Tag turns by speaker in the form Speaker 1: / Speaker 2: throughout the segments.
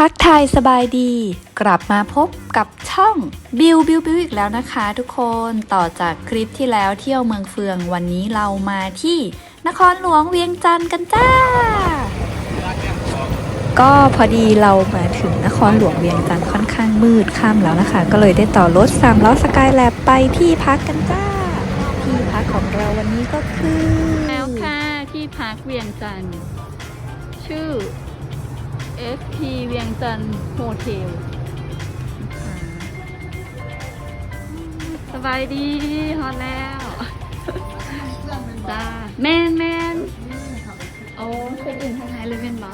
Speaker 1: ทักทายสบายดี กลับมาพบกับช่องบิวบิวบิวอีกแล้วนะคะทุกคนต่อจากคลิปที่แล้วเที่ยวเมืองเฟืองวันนี้เรามาที่นครหลวงเวียงจันทร์กันจ้า ก็พอดีเรามาถึงนครหลวงเวียงจันทร์ค่อนข้างมืดค่ำแล้วนะคะ ก็เลยได้ต่อรถสามล้อสกายแลบไปที่พักกันจ้า ที่พักของเราวันนี้ก็คือ
Speaker 2: แล้วค่ะที่พักเวียงจันทร์ชื่อ FP เวียงจันทร์โฮเทลสบายดีฮอตแล้วจ้าแมนแมนโอ้เช็คอินทางไหนเลยเป็นบอ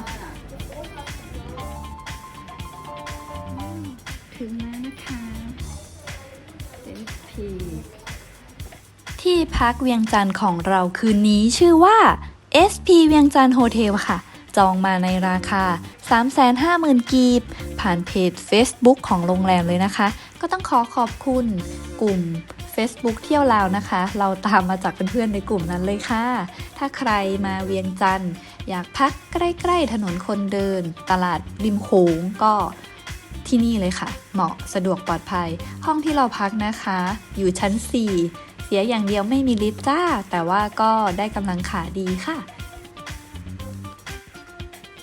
Speaker 2: ถึงแล้วนะคะ FP
Speaker 1: ที่พักเวียงจันทร์ของเราคืนนี้ชื่อว่า SP เวียงจันทร์โฮเทลค่ะ จองมาในราคา 350,000 กีบ ผ่านเพจ Facebook ของโรงแรมเลยนะคะ ก็ต้องขอขอบคุณกลุ่ม Facebook เที่ยวลาวนะคะ เราตามมาจากเพื่อนๆในกลุ่มนั้นเลยค่ะ ถ้าใครมาเวียงจันทร์อยากพักใกล้ๆถนนคนเดิน ตลาดริมโขงก็ที่นี่เลยค่ะ เหมาะสะดวกปลอดภัย ห้องที่เราพักนะคะ อยู่ชั้น 4 เสียอย่างเดียวไม่มีลิฟต์จ้า แต่ว่าก็ได้กำลังขาดีค่ะ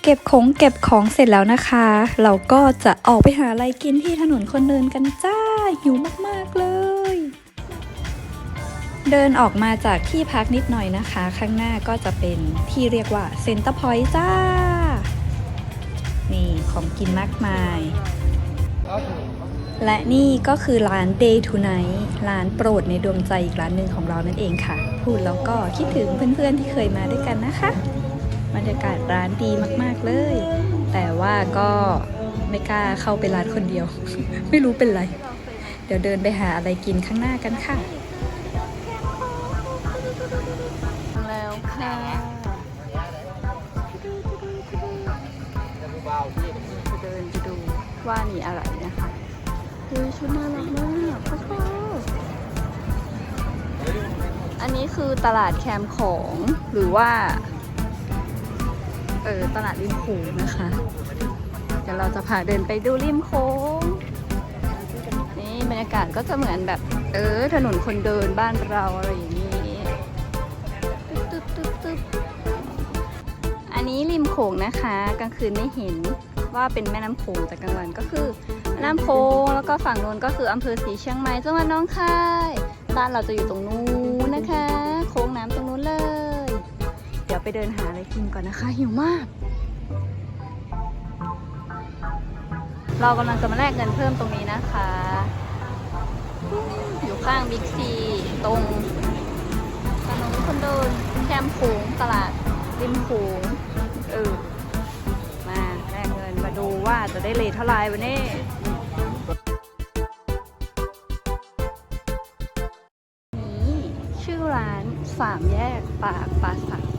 Speaker 1: เก็บของเก็บของเสร็จแล้วนะคะ เราก็จะออกไปหาอะไรกินที่ถนนคนเดินกันจ้า หิวมากๆเลย เดินออกมาจากที่พักนิดหน่อยนะคะ ข้างหน้าก็จะเป็นที่เรียกว่าเซ็นเตอร์พอยต์จ้า นี่ของกินมากมาย และนี่ก็คือร้าน Day to Night ร้านโปรดในดวงใจอีกร้านหนึ่งของเรานั่นเองค่ะ พูดแล้วก็คิดถึงเพื่อนๆที่เคยมาด้วยกันนะคะ บรรยากาศร้านดีมาก ๆเลย แต่ว่าก็ไม่กล้าเข้าไปร้านคนเดียว ไม่รู้เป็นไร เดี๋ยวเดินไปหาอะไรกินข้างหน้ากันค่ะ
Speaker 2: แล้วค่ะจะเดินไปดูว่ามีอะไรนะคะเฮ้ยชุดน่ารักมากพ่อพ่ออันนี้คือตลาดแคมของหรือว่า เออตลาดริมโขงนะคะ เดี๋ยวเราจะพาเดินไปดูริมโขงนี่บรรยากาศก็จะเหมือนแบบ เออ ถนนคนเดินบ้านเราอะไรอย่างนี้ตึ๊บตึ๊บตึ๊บอันนี้ริมโขงนะคะ กลางคืนไม่เห็นว่าเป็นแม่น้ำโขงแต่กลางวันก็คือแม่น้ำโขงแล้วก็ฝั่งนู้นก็คืออำเภอศรีเชียงใหม่จังหวัดน้องคายบ้านเราจะอยู่ตรงนู้น ไปเดินหาอะไรกินก่อนนะคะ หิวมาก เรากำลังจะมาแลกเงินเพิ่มตรงนี้นะคะ อยู่ข้างบิ๊กซีตรงถนนคนเดินแคมป์โขงตลาดริมโขงเออมาแลกเงินมาดูว่าจะได้เลทเท่าไหร่วันนี้นี่ชื่อร้านสามแยกปากปาสัก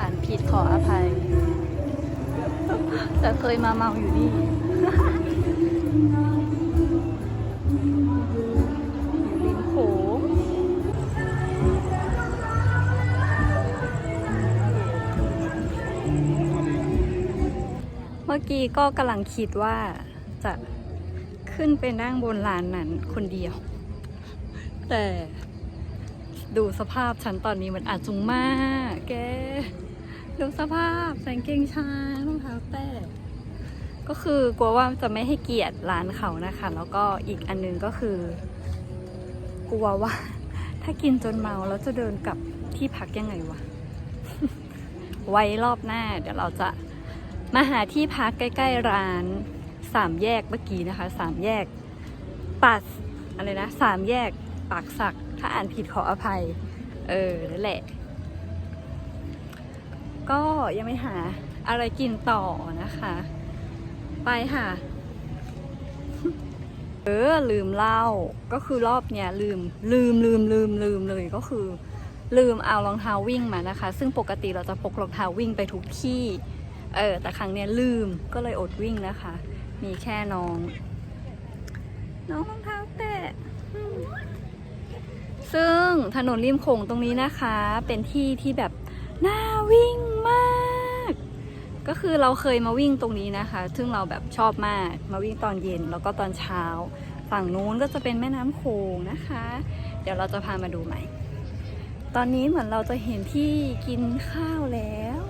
Speaker 2: อ่านผิดขออภัย แต่เคยมาเมาอยู่นี่อยู่ริมโขงเมื่อกี้ก็กำลังคิดว่าจะขึ้นไปนั่งบนลานนั้นคนเดียว แต่ดูสภาพฉันตอนนี้มันอาจจุงมาก แก ดูสภาพใส่กางเกงช้างรองเท้าแตะก็คือกลัวว่าจะไม่ให้เกียรติร้านเขานะคะ แล้วก็อีกอันนึงก็คือ กลัวว่า ถ้ากินจนเมาแล้วจะเดินกลับที่พักยังไงวะ ไว้รอบหน้า เดี๋ยวเราจะมาหาที่พักใกล้ ๆ ร้านสามแยกเมื่อกี้นะคะสามแยกปัดอะไรนะสามแยกปากสัก ถ้าอ่านผิดขออภัย เออนั่นแหละ ก็ยังไม่หาอะไรกินต่อนะคะ ไปค่ะเออลืมเล่าก็คือรอบเนี้ยลืมลืมลืมลืมลืมเลยก็คือ ลืมเอารองเท้าวิ่งมานะคะ ซึ่งปกติเราจะพกรองเท้าวิ่งไปทุกที่เออแต่ครั้งเนี้ยลืมก็เลยอดวิ่งนะคะ มีแค่น้อง น้องรองเท้าแตะซึ่งถนนริมโขงตรงนี้นะคะ เป็นที่ที่แบบ น่าวิ่งมาก ก็คือเราเคยมาวิ่งตรงนี้นะคะ ซึ่งเราแบบชอบมาก มาวิ่งตอนเย็นแล้วก็ตอนเช้า ฝั่งนู้นก็จะเป็นแม่น้ำโขงนะคะ เดี๋ยวเราจะพามาดูใหม่ ตอนนี้เหมือนเราจะเห็นที่กินข้าวแล้ว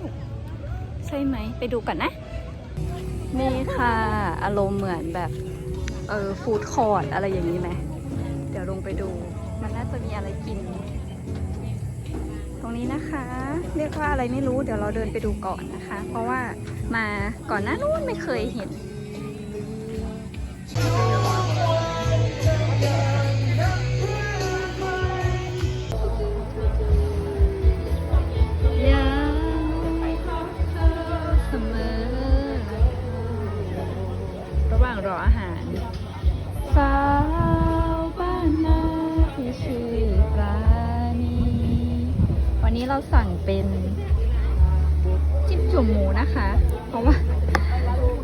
Speaker 2: ใช่ไหม ไปดูกันนะ นี่ค่ะ อารมณ์เหมือนแบบเออฟู้ดคอร์ดอะไรอย่างนี้ไหม เดี๋ยวลงไปดู มันน่าจะมีอะไรกิน รงนี้นะคะ เรียกว่าอะไรไม่รู้เดี๋ยวเราเดินไปดูก่อนนะคะ เพราะว่ามาก่อนหน้านู้นไม่เคยเห็นระหว่างรออาหาร เป็นจิ้มจุ่มหมูนะคะ เพราะว่า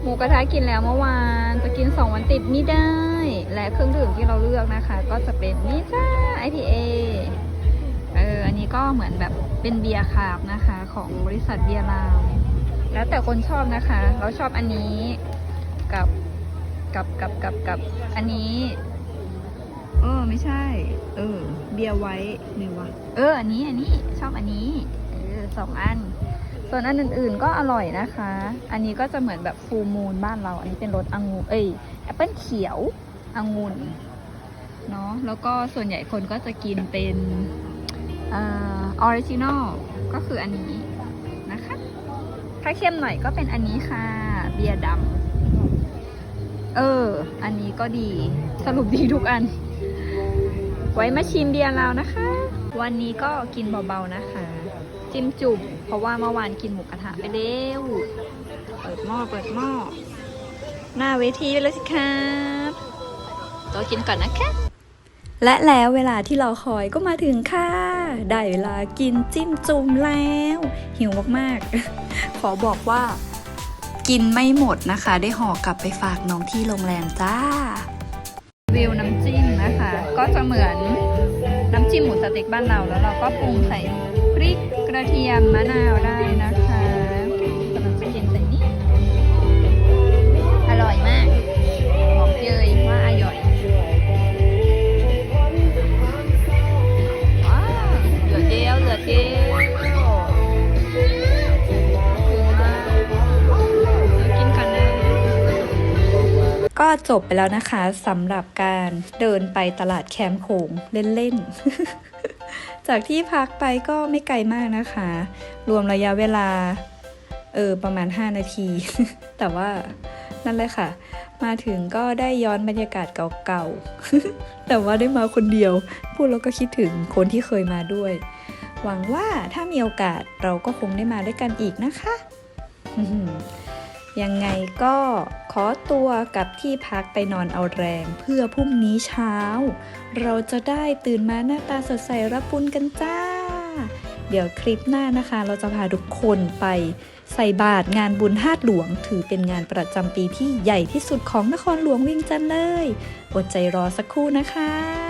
Speaker 2: หมูกระทะกินแล้วเมื่อวานจะกินสองวันติดไม่ได้ และเครื่องดื่มที่เราเลือกนะคะ ก็จะเป็นนี่จ้า IPA เอออันนี้ก็เหมือนแบบเป็นเบียร์คาร์บนะคะ ของบริษัทเบียร์ลาวแล้วแต่คนชอบนะคะ เราชอบอันนี้กับกับกับกับกับอันนี้เออไม่ใช่ เออ เบียร์ไว้นี่วะเออ อันนี้อันนี้ชอบอันนี้ สองอัน ส่วนอันอื่นๆก็อร่อยนะคะ อันนี้ก็จะเหมือนแบบฟูมูลบ้านเรา อันนี้เป็นรสองุ่นเอ้ยแอปเปิ้ลเขียวองุ่นเนาะแล้วก็ส่วนใหญ่คนก็จะกินเป็นออออริจินอลก็คืออันนี้นะคะ ถ้าเข้มหน่อยก็เป็นอันนี้ค่ะ เบียร์ดำเออ อันนี้ก็ดีสรุปดีทุกอัน ไว้มาชิมเบียร์เรานะคะ วันนี้ก็กินเบาๆนะคะ จิ้มจุ่มเพราะว่าเมื่อวานกินหมูกระทะไปเร็วเปิดหม้อเปิดหม้อหน้าเวทีไปเลยสิครับตัวกินก่อนนะคะ และแล้วเวลาที่เราคอยก็มาถึงค่ะ ได้เวลากินจิ้มจุ่มแล้ว หิวมากๆ ขอบอกว่า กินไม่หมดนะคะ ได้ห่อกลับไปฝากน้องที่โรงแรมจ้า วิวน้ำจิ้มนะคะ ก็จะเหมือนน้ำจิ้มหมูสเต็กบ้านเราแล้วเราก็ปรุงใส่ ริกกระเทียมมะนาวได้ ก็จบไปแล้วนะคะสำหรับการเดินไปตลาดแคมป์โขงเล่นๆ จากที่พักไปก็ไม่ไกลมากนะคะ รวมระยะเวลา เออ ประมาณ 5 นาที แต่ว่านั่นเลยค่ะ มาถึงก็ได้ย้อนบรรยากาศเก่าๆ แต่ว่าได้มาคนเดียว พูดแล้วก็คิดถึงคนที่เคยมาด้วย หวังว่าถ้ามีโอกาสเราก็คงได้มาด้วยกันอีกนะคะ ยังไงก็ขอตัวกับที่พักไปนอนเอาแรงเพื่อพรุ่งนี้เช้า เราจะได้ตื่นมาหน้าตาสดใสรับบุญกันจ้า เดี๋ยวคลิปหน้านะคะ เราจะพาทุกคนไปใส่บาตรงานบุญธาตุหลวง ถือเป็นงานประจำปีที่ใหญ่ที่สุดของนครหลวงเวียงจันเลย อดใจรอสักครู่นะคะ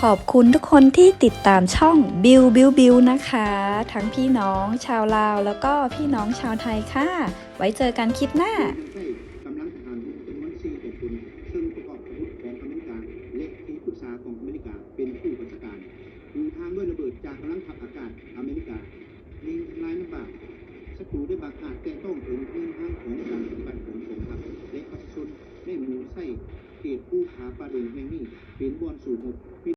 Speaker 2: ขอบคุณทุกคนที่ติดตามช่องบิวบิวบิวนะคะ ทั้งพี่น้องชาวลาว แล้วก็พี่น้องชาวไทยค่ะ ไว้เจอกันคลิปหน้า
Speaker 3: กำลังทหารจำนวน4ตัวคุณซึ่งประกอบอาวุธของอเมริกาและที่ปรึกษาของอเมริกาเป็นผู้บัญชาการดูทางด้วยระเบิดจากกำลังทัพอากาศอเมริกายิงทำลายน้ำบากศัตรูด้บากอาจแต่ต้องถึงเรื่องทางของการปฏิบัติของกองทัพและประชาชนได้หมู่ไส้เขตผู้ผาป่าดงแห่งนี้เป็นบอนสู่หก